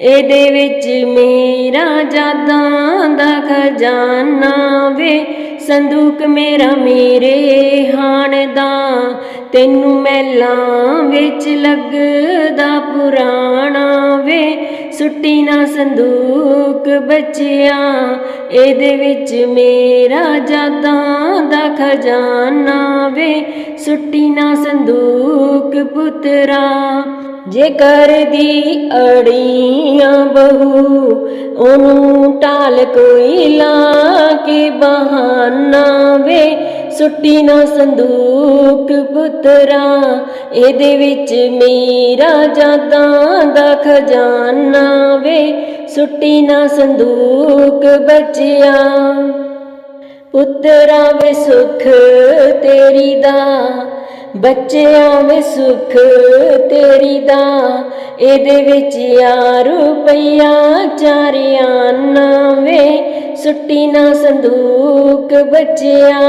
ਇਹਦੇ ਵਿੱਚ ਮੇਰਾ ਜਾਦਾਂ ਦਾ ਖਜ਼ਾਨਾ ਵੇ। ਸੰਦੂਕ ਮੇਰਾ ਮੇਰੇ ਹਾਣ ਦਾ। ਤੈਨੂੰ ਮਹਿਲਾਂ ਵਿੱਚ ਲੱਗਦਾ ਪੁਰਾਣਾ ਵੇ। ਸੁੱਟੀ ਨਾ ਸੰਦੂਕ ਬਚਿਆ। ਇਹਦੇ ਵਿੱਚ ਮੇਰਾ ਜਾਦਾਂ ਦਾ ਖਜ਼ਾਨਾ ਵੇ। ਸੁੱਟੀ ਨਾ ਸੰਦੂਕ ਪੁੱਤਰਾ ਜੇ ਕਰਦੀ ਅੜੀਆਂ ਬਹੂ, ਉਹਨੂੰ ਟਾਲ ਕੋਈ ਲਾ ਕੇ ਬਹਾਨਾ ਵੇ। ਸੁੱਟੀ ਨਾ ਸੰਦੂਕ ਪੁੱਤਰਾ, ਇਹਦੇ ਵਿੱਚ ਮੇਰਾ ਜਾਦਾਂ ਦਾ ਖਜ਼ਾਨਾ ਵੇ। ਸੁੱਟੀ ਨਾ ਸੰਦੂਕ ਬਚਿਆ। ਪੁੱਤਰਾ ਵੇ ਸੁਖ ਤੇਰੀ ਦਾ, ਬੱਚਿਆਂ ਵੇ ਸੁਖ ਤੇਰੀ ਦਾ। ਇਹਦੇ ਵਿੱਚ ਆ ਰੁਪਈਆ ਚਾਰਿਆਨਾ ਵੇ, ਸੁੱਟੀ ਨਾ ਸੰਦੂਕ ਬੱਚਿਆ।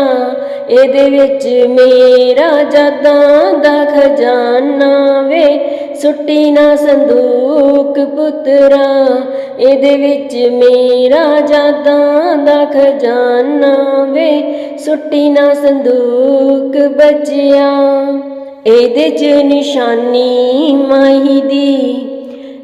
ਇਹਦੇ ਵਿੱਚ ਮੇਰਾ ਜਾਦਾਂ ਦਾ ਖਜ਼ਾਨਾ ਵੇ ਸੁੱਟੀ ਨਾ ਸੰਦੂਕ ਪੁੱਤਰਾ, ਇਹਦੇ ਵਿੱਚ ਮੇਰਾ ਜਾਦਾਂ ਦਾ ਖਜ਼ਾਨਾ ਵੇ। ਸੁੱਟੀ ਨਾ ਸੰਦੂਕ ਬਚਿਆ, ਇਹਦੇ 'ਚ ਨਿਸ਼ਾਨੀ ਮਾਹੀ ਦੀ।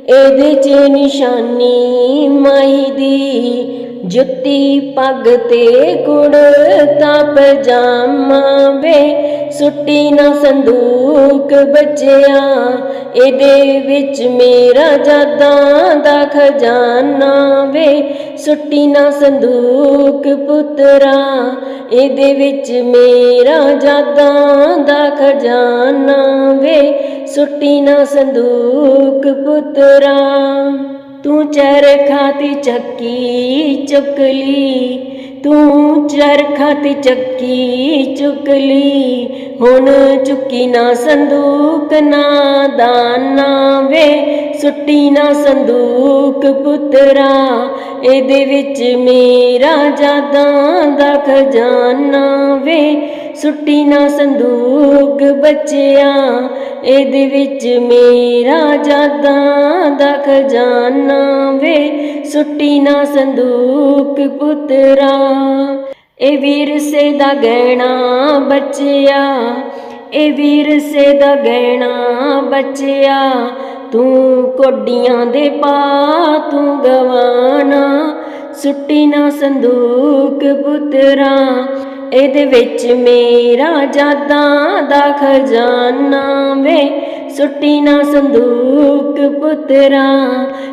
ਇਹਦੇ 'ਚ ਨਿਸ਼ਾਨੀ ਮਾਹੀ ਦੀ। ਜੁੱਤੀ ਪੱਗ ਤੇ ਕੁੜਤਾ ਪਜਾਮਾ ਵੇ। ਸੁੱਟੀ ਨਾ ਸੰਦੂਕ ਬਚਿਆ, ਇਹਦੇ ਵਿੱਚ ਮੇਰਾ ਜਾਦਾਂ ਦਾ ਖਜ਼ਾਨਾ ਵੇ। ਸੁੱਟੀ ਨਾ ਸੰਦੂਕ ਪੁੱਤਰਾ, ਇਹਦੇ ਵਿੱਚ ਮੇਰਾ ਜਾਦਾਂ ਦਾ ਖਜ਼ਾਨਾ ਵੇ। ਸੁੱਟੀ ਨਾ ਸੰਦੂਕ ਪੁੱਤਰਾ, ਤੂੰ ਚਰਖਾ ਤੇ ਚੱਕੀ ਚੁੱਕ ਤੂੰ ਚਰਖਾ ਤੇ ਚੱਕੀ ਚੁੱਕ ਹੁਣ ਚੁੱਕੀ ਨਾ ਸੰਦੂਕ, ਨਾ ਦਾਨਾ ਵੇ, ਸੁੱਟੀ ਨਾ ਸੰਦੂਕ ਪੁੱਤਰਾ, ਇਹਦੇ ਵਿੱਚ ਮੇਰਾ ਜਾਦਾਂ ਦਾ ਖਜ਼ਾਨਾ ਵੇ। ਸੁੱਟੀ ਨਾ ਸੰਦੂਕ ਬੱਚਿਆ, ਇਹਦੇ ਵਿੱਚ ਮੇਰਾ ਜਾਦਾਂ ਦਾ ਖਜ਼ਾਨਾ ਵੇ। ਸੁੱਟੀ ਨਾ ਸੰਦੂਕ ਪੁੱਤਰਾ। ਇਹ ਵਿਰਸੇ ਦਾ ਗਹਿਣਾ ਬਚਿਆ, ਇਹ ਵਿਰਸੇ ਦਾ ਗਹਿਣਾ ਬਚਿਆ। ਤੂੰ ਕੋਡੀਆਂ ਦੇ ਪਾ, ਤੂੰ ਗਵਾਣਾ, ਸੁੱਟੀ ਨਾ ਸੰਦੂਕ ਪੁੱਤਰਾ। ਇਹਦੇ ਵਿੱਚ ਮੇਰਾ ਜਾਦਾਂ ਦਾ ਖਜ਼ਾਨਾ ਵੇ ਸੁੱਟੀ ਨਾ ਸੰਦੂਕ ਪੁੱਤਰਾ,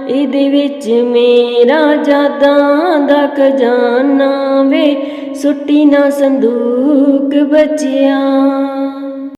ਇਹਦੇ ਵਿੱਚ ਮੇਰਾ ਜਾਦਾਂ ਦਾ ਖਜ਼ਾਨਾ ਵੇ। ਸੁੱਟੀ ਨਾ ਸੰਦੂਕ ਬਚਿਆ।